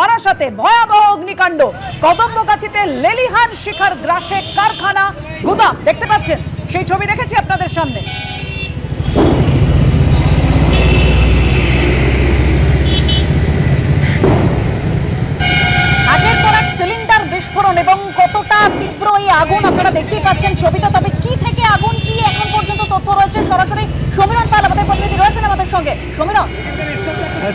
বারাসাতে ভয়াবহ অগ্নিকাণ্ড। কদম্বগাছিতে লেলিহান শিখার গ্রাসে কারখানা গুদাম। দেখতে পাচ্ছেন, সেই ছবি রেখেছি আপনাদের সামনে। পর এক সিলিন্ডার বিস্ফোরণ এবং কতটা তীব্র এই আগুন আপনারা দেখতেই পাচ্ছেন ছবিটা তবে কি থেকে আগুন, কি এখন পর্যন্ত তথ্য রয়েছে? সরাসরি সমীরণ পাল সঙ্গে। সমীরণ।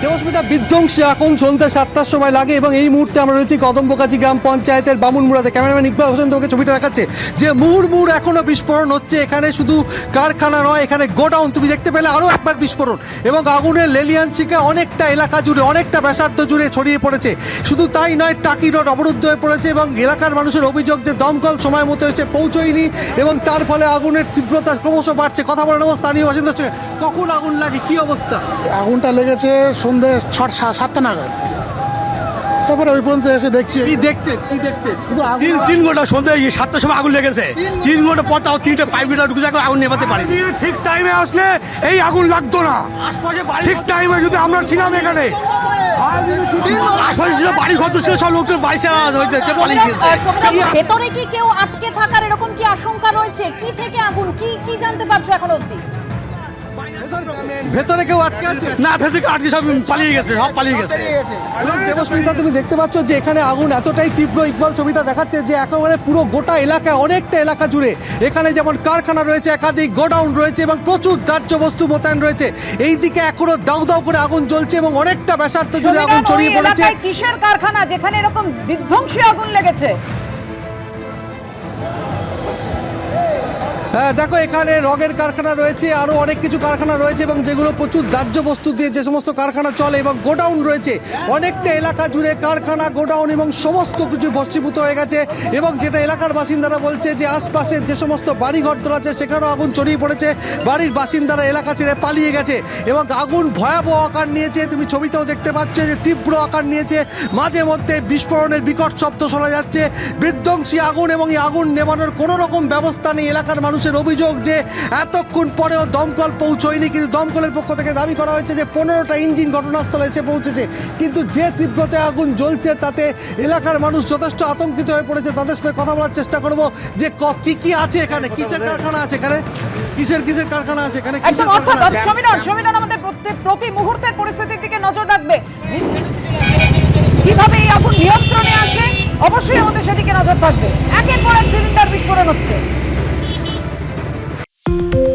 দেবস্মিতা, বিধ্বংসী এখন সন্ধ্যা সাতটার সময় লাগে এবং এই মুহূর্তে আমরা রয়েছি কদম্বকাছি গ্রাম পঞ্চায়েতের বামুনমুড়াতে। ক্যামেরাম্যান ইকবাল হোসেন তোমাকে ছবিটা দেখাচ্ছে। যে মুহুর্মুহুর এখনও বিস্ফোরণ হচ্ছে, এখানে শুধু কারখানা নয়, এখানে গোডাউন তুমি দেখতে পেলে আরও একবার বিস্ফোরণ। এবং আগুনের লেলিয়ান শিকা অনেকটা এলাকা জুড়ে, অনেকটা ব্যাসার্ধ জুড়ে ছড়িয়ে পড়েছে। শুধু তাই নয়, টাকি রোড অবরুদ্ধ হয়ে পড়েছে এবং এলাকার মানুষের অভিযোগ যে দমকল সময় মতো এসে পৌঁছয়নি এবং তার ফলে আগুনের তীব্রতা ক্রমশ বাড়ছে। কথা বলে নেব স্থানীয় বাসিন্দার সঙ্গে কখন আগুন লাগে, কি অবস্থা? আগুনটা লেগেছে সন্ধে ছট সাতটা নাগাদ। তারপরে ওই পর্যন্ত এসে দেখছি। কি দেখছেন? কি আগুন তিন তিন ঘণ্টা সন্ধ্যে সাতটার সময় আগুন লেগেছে। তিন ঘণ্টা পর তাও তিনটে পাইপ মিটার ঢুকে যাকে আগুন নেভাতে পারি ঠিক টাইমে আসলে এই আগুন লাগতো না। ঠিক টাইমে যদি আমরা ছিলাম এখানে। আশপাশে ছিল বাড়ি ঘর ছিল সব লোকজন বাড়ি ছাড়া হয়েছে পালিয়ে গেছে ভেতরে কি কেউ আটকে থাকার এরকম কি আশঙ্কা রয়েছে? কি থেকে আগুন? কি কি জানতে পারছ এখন অবধি? ভেতরে কেউ আটকে আছে? না ভেতরে কেউ আটকে সব পালিয়ে গেছে সব পালিয়ে গেছে। এবং দেবস্মিতা তুমি দেখতে পাচ্ছ যে এখানে আগুন এতটাই তীব্র ইকবাল ছবিটা দেখাচ্ছে যে একেবারে পুরো গোটা এলাকা অনেকটা এলাকা জুড়ে। এখানে যেমন কারখানা রয়েছে একাধিক গোডাউন রয়েছে এবং প্রচুর দাহ্য বস্তু মোতায়েন রয়েছে। এই দিকে এখনও দাউ দাউ করে আগুন জ্বলছে এবং অনেকটা ব্যাসার্ধ জুড়ে আগুন ছড়িয়ে পড়েছে। কিসের কারখানা যেখানে এরকম বিধ্বংসী আগুন লেগেছে? দেখো, এখানে রগের কারখানা রয়েছে আরও অনেক কিছু কারখানা রয়েছে এবং যেগুলো প্রচুর দাহ্য বস্তু দিয়ে যে সমস্ত কারখানা চলে এবং গোডাউন রয়েছে। অনেকটা এলাকা জুড়ে কারখানা, গোডাউন এবং সমস্ত কিছু ভস্মীভূত হয়ে গেছে এবং যেটা এলাকার বাসিন্দারা বলছে যে আশপাশের যে সমস্ত বাড়িঘর আছে, সেখানেও আগুন ছড়িয়ে পড়েছে। বাড়ির বাসিন্দারা এলাকা ছেড়ে পালিয়ে গেছে এবং আগুন ভয়াবহ আকার নিয়েছে। তুমি ছবিতেও দেখতে পাচ্ছ যে তীব্র আকার নিয়েছে। মাঝে মধ্যে বিস্ফোরণের বিকট শব্দ শোনা যাচ্ছে। বিধ্বংসী আগুন এবং এই আগুন নেভানোর কোনো রকম ব্যবস্থা নেই এলাকার মানুষের অভিযোগ যে এতক্ষণ পরেও দমকল পৌঁছয়নি কিন্তু দমকলের পক্ষ থেকে দাবি করা হয়েছে যে পনেরোটা ইঞ্জিন ঘটনাস্থলে এসে পৌঁছেছে। কিন্তু যে তীব্রতায় আগুন জ্বলছে তাতে এলাকার মানুষ যথেষ্ট আতঙ্কিত হয়ে পড়েছে। তাদের সাথে কথা বলার চেষ্টা করব যে কি কি আছে এখানে? কিসের কারখানা আছে এখানে? কিসের কিসের কারখানা আছে এখানে? একদম অর্থাৎ সমীরণ সমীরণ আমাদের প্রত্যেক প্রতি মুহূর্তের পরিস্থিতির দিকে নজর রাখবে। কীভাবে এই আগুন নিয়ন্ত্রণে আসে? অবশ্যই আমাদের সেদিকে নজর থাকবে। একের পর এক সিলিন্ডার বিস্ফোরণ হচ্ছে। Thank you